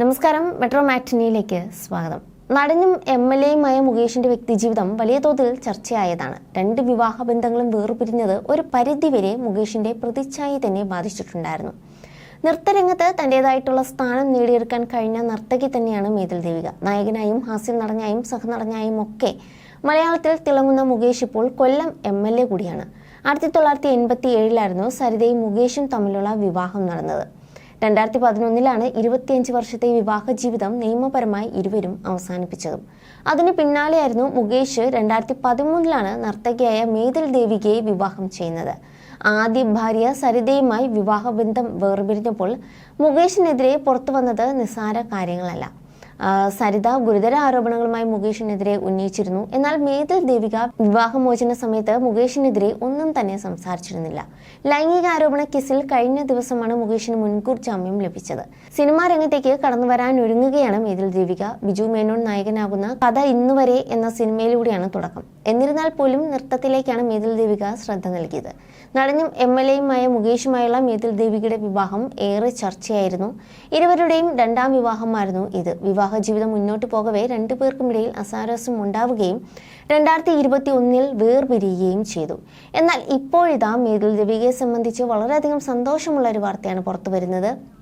നമസ്കാരം. മെട്രോ മാറ്റിനിയിലേക്ക് സ്വാഗതം. നടനും എം എൽ എയുമായ മുകേഷിന്റെ വ്യക്തിജീവിതം വലിയ തോതിൽ ചർച്ചയായതാണ്. രണ്ട് വിവാഹ ബന്ധങ്ങളും വേർപിരിഞ്ഞത് ഒരു പരിധിവരെ മുകേഷിന്റെ പ്രതിച്ഛായ തന്നെ ബാധിച്ചിട്ടുണ്ടായിരുന്നു. നൃത്തരംഗത്ത് തന്റേതായിട്ടുള്ള സ്ഥാനം നേടിയെടുക്കാൻ കഴിഞ്ഞ നർത്തകി തന്നെയാണ് മേതിൽ ദേവിക. നായകനായും ഹാസ്യ നടനായും സഹനടനായും ഒക്കെ മലയാളത്തിൽ തിളങ്ങുന്ന മുകേഷ് ഇപ്പോൾ കൊല്ലം എം എൽ എ കൂടിയാണ്. ആയിരത്തി തൊള്ളായിരത്തി എൺപത്തി ഏഴിലായിരുന്നു സരിതയും മുകേഷും തമ്മിലുള്ള വിവാഹം നടന്നത്. രണ്ടായിരത്തി പതിനൊന്നിലാണ് ഇരുപത്തിയഞ്ച് വർഷത്തെ വിവാഹ ജീവിതം നിയമപരമായി ഇരുവരും അവസാനിപ്പിച്ചതും. അതിന് പിന്നാലെയായിരുന്നു മുകേഷ് രണ്ടായിരത്തി പതിമൂന്നിലാണ് നർത്തകിയായ മേതിൽ ദേവികയെ വിവാഹം ചെയ്യുന്നത്. ആദ്യ ഭാര്യ സരിതയുമായി വിവാഹബന്ധം വേർപിരിഞ്ഞപ്പോൾ മുകേഷിനെതിരെ പുറത്തു വന്നത് നിസ്സാര കാര്യങ്ങളല്ല. സരിത ഗുരുതര ആരോപണങ്ങളുമായി മുകേഷിനെതിരെ ഉന്നയിച്ചിരുന്നു. എന്നാൽ മേതിൽ ദേവിക വിവാഹമോചന സമയത്ത് മുകേഷിനെതിരെ ഒന്നും തന്നെ സംസാരിച്ചിരുന്നില്ല. ലൈംഗിക ആരോപണ കേസിൽ കഴിഞ്ഞ ദിവസമാണ് മുകേഷിന് മുൻകൂർ ജാമ്യം ലഭിച്ചത്. സിനിമാ രംഗത്തേക്ക് കടന്നു വരാൻ ഒരുങ്ങുകയാണ് മേതിൽ ദേവിക. ബിജു മേനോൻ നായകനാകുന്ന കഥ ഇന്നുവരെ എന്ന സിനിമയിലൂടെയാണ് തുടക്കം. എന്നിരുന്നാൽ പോലും നൃത്തത്തിലേക്കാണ് മേതിൽ ദേവിക ശ്രദ്ധ നൽകിയത്. നടനും എം എൽ എയുമായ മുകേഷുമായുള്ള മേതിൽ ദേവികയുടെ വിവാഹം ഏറെ ചർച്ചയായിരുന്നു. ഇരുവരുടെയും രണ്ടാം വിവാഹമായിരുന്നു ഇത്. വിവാഹ ജീവിതം മുന്നോട്ട് പോകവേ രണ്ടു പേർക്കുമിടയിൽ അസാരസ്യം ഉണ്ടാവുകയും രണ്ടായിരത്തി ഇരുപത്തി ഒന്നിൽ വേർപിരിയുകയും ചെയ്തു. എന്നാൽ ഇപ്പോഴിതാ മേതിൽ രവികയെ സംബന്ധിച്ച് വളരെയധികം സന്തോഷമുള്ള ഒരു വാർത്തയാണ് പുറത്തു വരുന്നത്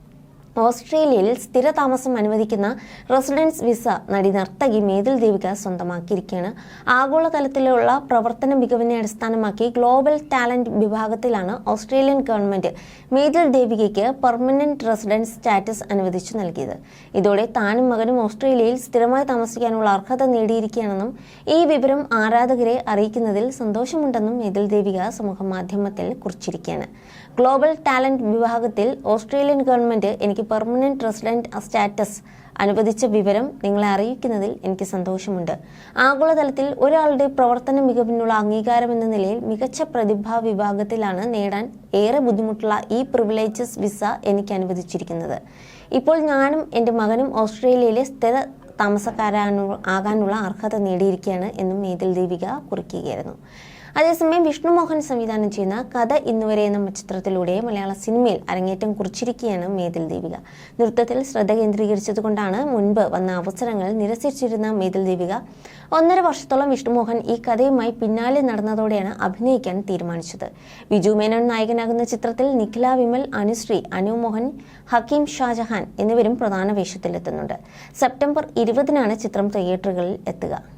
ഓസ്ട്രേലിയയിൽ സ്ഥിരതാമസം അനുവദിക്കുന്ന റെസിഡൻസ് വിസ നടി നർത്തകി മേതിൽ ദേവിക സ്വന്തമാക്കിയിരിക്കുകയാണ്. ആഗോളതലത്തിലുള്ള പ്രവർത്തന മികവിനെ അടിസ്ഥാനമാക്കി ഗ്ലോബൽ ടാലന്റ് വിഭാഗത്തിലാണ് ഓസ്ട്രേലിയൻ ഗവൺമെന്റ് മേതിൽ ദേവികയ്ക്ക് പെർമനന്റ് റെസിഡൻസ് സ്റ്റാറ്റസ് അനുവദിച്ചു നൽകിയത്. ഇതോടെ താനും മകനും ഓസ്ട്രേലിയയിൽ സ്ഥിരമായി താമസിക്കാനുള്ള അർഹത നേടിയിരിക്കുകയാണെന്നും ഈ വിവരം ആരാധകരെ അറിയിക്കുന്നതിൽ സന്തോഷമുണ്ടെന്നും മേതിൽ ദേവിക സമൂഹ മാധ്യമത്തിൽ കുറിച്ചിരിക്കുകയാണ്. ഗ്ലോബൽ ടാലന്റ് വിഭാഗത്തിൽ ഓസ്ട്രേലിയൻ ഗവൺമെന്റ് എനിക്ക് പെർമനന്റ് റെസിഡന്റ് സ്റ്റാറ്റസ് അനുവദിച്ച വിവരം നിങ്ങളെ അറിയിക്കുന്നതിൽ എനിക്ക് സന്തോഷമുണ്ട്. ആഗോളതലത്തിൽ ഒരാളുടെ പ്രവർത്തന മികവിനുള്ള അംഗീകാരം എന്ന നിലയിൽ മികച്ച പ്രതിഭാ വിഭാഗത്തിലാണ് നേടാൻ ഏറെ ബുദ്ധിമുട്ടുള്ള ഈ പ്രിവിലേജസ് വിസ എനിക്ക് അനുവദിച്ചിരിക്കുന്നത്. ഇപ്പോൾ ഞാനും എന്റെ മകനും ഓസ്ട്രേലിയയിലെ സ്ഥിര താമസക്കാരാനു ആകാനുള്ള അർഹത നേടിയിരിക്കുകയാണ് എന്നും മേതിൽ ദേവിക കുറിക്കുകയായിരുന്നു. അതേസമയം വിഷ്ണു മോഹൻ സംവിധാനം ചെയ്യുന്ന കഥ ഇന്നുവരെ എന്ന ചിത്രത്തിലൂടെ മലയാള സിനിമയിൽ അരങ്ങേറ്റം കുറിച്ചിരിക്കുകയാണ് മേതിൽ ദീപിക നൃത്തത്തിൽ ശ്രദ്ധ കേന്ദ്രീകരിച്ചതുകൊണ്ടാണ് മുൻപ് വന്ന അവസരങ്ങൾ നിരസിച്ചിരുന്ന മേതിൽ ദീപിക ഒന്നര വർഷത്തോളം വിഷ്ണുമോഹൻ ഈ കഥയുമായി പിന്നാലെ നടന്നതോടെയാണ് അഭിനയിക്കാൻ തീരുമാനിച്ചത്. ബിജു മേനോൻ നായകനാകുന്ന ചിത്രത്തിൽ നിഖില വിമൽ അനുശ്രീ അനു മോഹൻ ഹക്കീം ഷാജഹാൻ എന്നിവരും പ്രധാന വേഷത്തിലെത്തുന്നുണ്ട്. സെപ്റ്റംബർ ഇരുപതിനാണ് ചിത്രം തിയേറ്ററുകളിൽ എത്തുക.